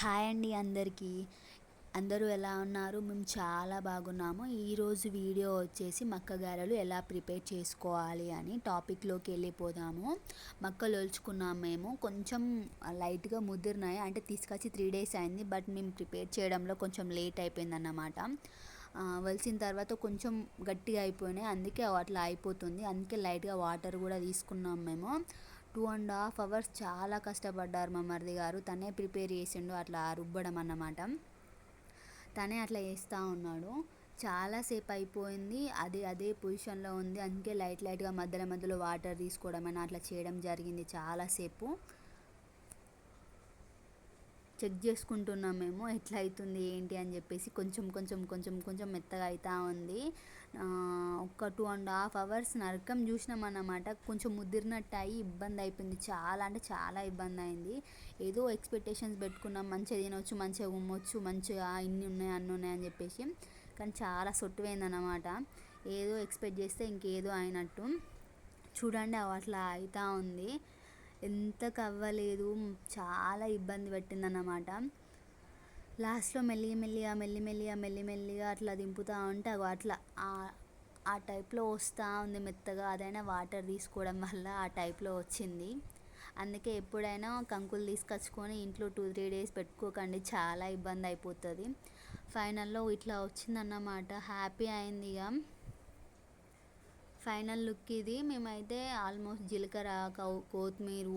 Hi అండి అందరికీ. అందరూ ఎలా ఉన్నారు? మేము చాలా బాగున్నాము. ఈరోజు వీడియో వచ్చేసి మక్క గారెలు ఎలా ప్రిపేర్ చేసుకోవాలి అని టాపిక్లోకి వెళ్ళిపోదాము. మక్కలు ఒలుచుకున్నాం మేము. కొంచెం లైట్గా ముదిరినాయి. అంటే తీసుకొచ్చి త్రీ డేస్ అయింది. బట్ మేము ప్రిపేర్ చేయడంలో కొంచెం లేట్ అయిపోయిందన్నమాట. వలిసిన తర్వాత కొంచెం గట్టిగా అయిపోయినాయి. అందుకే అట్లా అయిపోతుంది. అందుకే లైట్గా వాటర్ కూడా తీసుకున్నాం మేము. టూ అండ్ హాఫ్ అవర్స్ చాలా కష్టపడ్డారు మా మరిది గారు. తనే ప్రిపేర్ చేసిండు అట్లా రుబ్బడం అన్నమాట. తనే అట్లా వేస్తూ ఉన్నాడు. చాలాసేపు అయిపోయింది. అది అదే పొజిషన్లో ఉంది. అందుకే లైట్ లైట్గా మధ్యలో మధ్యలో వాటర్ తీసుకోవడం అని అట్లా చేయడం జరిగింది చాలాసేపు చెక్ చేసుకుంటున్నాం మేము ఎట్లా అవుతుంది ఏంటి అని చెప్పేసి కొంచెం కొంచెం కొంచెం కొంచెం మెత్తగా అవుతూ ఉంది. ఒక టూ అండ్ హాఫ్ అవర్స్ నరకం చూసినాం అన్నమాట కొంచెం ముదిరినట్టు అయ్యి ఇబ్బంది అయిపోయింది చాలా అంటే చాలా ఇబ్బంది అయింది ఏదో ఎక్స్పెక్టేషన్స్ పెట్టుకున్నాం. మంచిగా తినవచ్చు మంచిగా ఉమ్మొచ్చు మంచిగా ఇన్ని ఉన్నాయి అన్ని ఉన్నాయి అని చెప్పేసి. కానీ చాలా సొట్టువైందన్నమాట. ఏదో ఎక్స్పెక్ట్ చేస్తే ఇంకేదో అయినట్టు. చూడండి అట్లా అవుతూ ఉంది. ఎంత కవ్వలేదు చాలా ఇబ్బంది పెట్టింది అన్నమాట లాస్ట్లో మెల్లి మెల్లిగా మెల్లి మెల్లిగా మెల్లి మెల్లిగా అట్లా దింపుతూ ఉంటే అట్లా ఆ టైప్లో వస్తూ ఉంది మెత్తగా అదైనా వాటర్ తీసుకోవడం వల్ల ఆ టైప్లో వచ్చింది. అందుకే ఎప్పుడైనా కంకులు తీసుకొచ్చుకొని ఇంట్లో టూ త్రీ డేస్ పెట్టుకోకండి చాలా ఇబ్బంది అయిపోతుంది. ఫైనల్లో ఇట్లా వచ్చిందన్నమాట. హ్యాపీ అయింది ఇక ఫైనల్ లుక్ ఇది. మేమైతే ఆల్మోస్ట్ జీలకర్ర కొత్తిమీర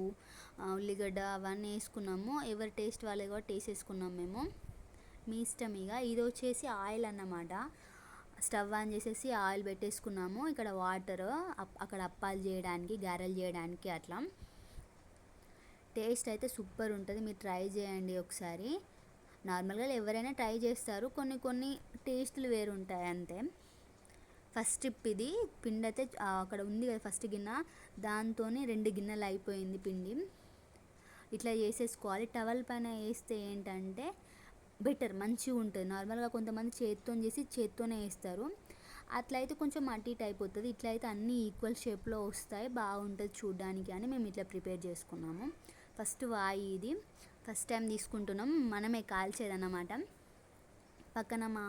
ఉల్లిగడ్డ అవన్నీ వేసుకున్నాము. ఎవరి టేస్ట్ వాళ్ళే కూడా టేస్ట్ వేసుకున్నాం మేము. మీ ఇష్టం ఇక. ఇది వచ్చేసి ఆయిల్ అన్నమాట. స్టవ్ ఆన్ చేసేసి ఆయిల్ పెట్టేసుకున్నాము. ఇక్కడ వాటర్ అక్కడ అప్పాలు చేయడానికి గారెలు చేయడానికి అట్లా. టేస్ట్ అయితే సూపర్ ఉంటుంది. మీరు ట్రై చేయండి ఒకసారి. నార్మల్గా ఎవరైనా ట్రై చేస్తారు. కొన్ని కొన్ని టేస్ట్లు వేరు ఉంటాయి అంతే. ఫస్ట్ ట్రిప్ ఇది. పిండి అయితే అక్కడ ఉంది కదా ఫస్ట్ గిన్నె. దాంతో రెండు గిన్నెలు అయిపోయింది పిండి. ఇట్లా చేసేసుకోవాలి. టవల్ పైన వేస్తే ఏంటంటే బెటర్ మంచిగా ఉంటుంది. నార్మల్గా కొంతమంది చేత్తో చేసి చేత్తోనే వేస్తారు. అట్లా అయితే కొంచెం అటు ఇటు అయిపోతుంది. ఇట్లా అయితే అన్నీ ఈక్వల్ షేప్లో వస్తాయి. బాగుంటుంది చూడడానికి అని మేము ఇట్లా ప్రిపేర్ చేసుకున్నాము. ఫస్ట్ వాయి ఇది. ఫస్ట్ టైం తీసుకుంటున్నాం. మనమే కాల్చేదన్నమాట. పక్కన మా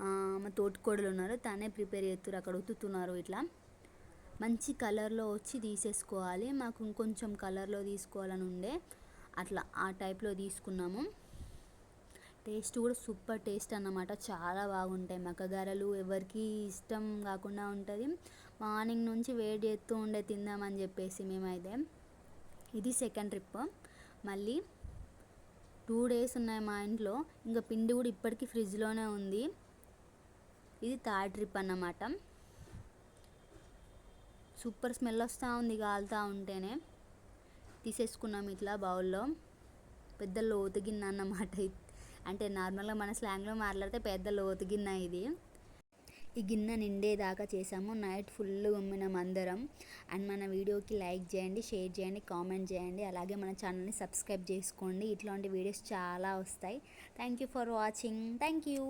మా తోటికోడలు ఉన్నారు. తనే ప్రిపేర్ చేస్తారు అక్కడ ఉత్తుతున్నారు ఇట్లా. మంచి కలర్లో వచ్చి తీసేసుకోవాలి. మాకు ఇంకొంచెం కలర్లో తీసుకోవాలని ఉండే. అట్లా ఆ టైప్లో తీసుకున్నాము. టేస్ట్ కూడా సూపర్ టేస్ట్ అన్నమాట. చాలా బాగుంటాయి. మక్కగారలు ఎవరికి ఇష్టం కాకుండా ఉంటుంది. మార్నింగ్ నుంచి వెయిట్ చేస్తూ ఉండే తిందామని చెప్పేసి మేమైతే. ఇది సెకండ్ ట్రిప్. మళ్ళీ టూ డేస్ ఉన్నాయి మా ఇంట్లో. ఇంకా పిండి కూడా ఇప్పటికీ ఫ్రిడ్జ్లోనే ఉంది. ఇది థర్డ్ ట్రిప్ అన్నమాట. సూపర్ స్మెల్ వస్తూ ఉంది కాలుతూ ఉంటేనే. తీసేసుకున్నాం ఇట్లా బౌల్లో. పెద్ద లోతు గిన్నె అన్నమాట అంటే నార్మల్గా మన స్లాంగ్లో మాట్లాడితే పెద్ద లోతు గిన్నె ఇది. ఈ గిన్నె నిండేదాకా చేసాము. నైట్ ఫుల్ ఉమ్మినాం అందరం. అండ్ మన వీడియోకి లైక్ చేయండి షేర్ చేయండి కామెంట్ చేయండి. అలాగే మన ఛానల్ని సబ్స్క్రైబ్ చేసుకోండి. ఇట్లాంటి వీడియోస్ చాలా వస్తాయి. Thank you for watching. Thank you.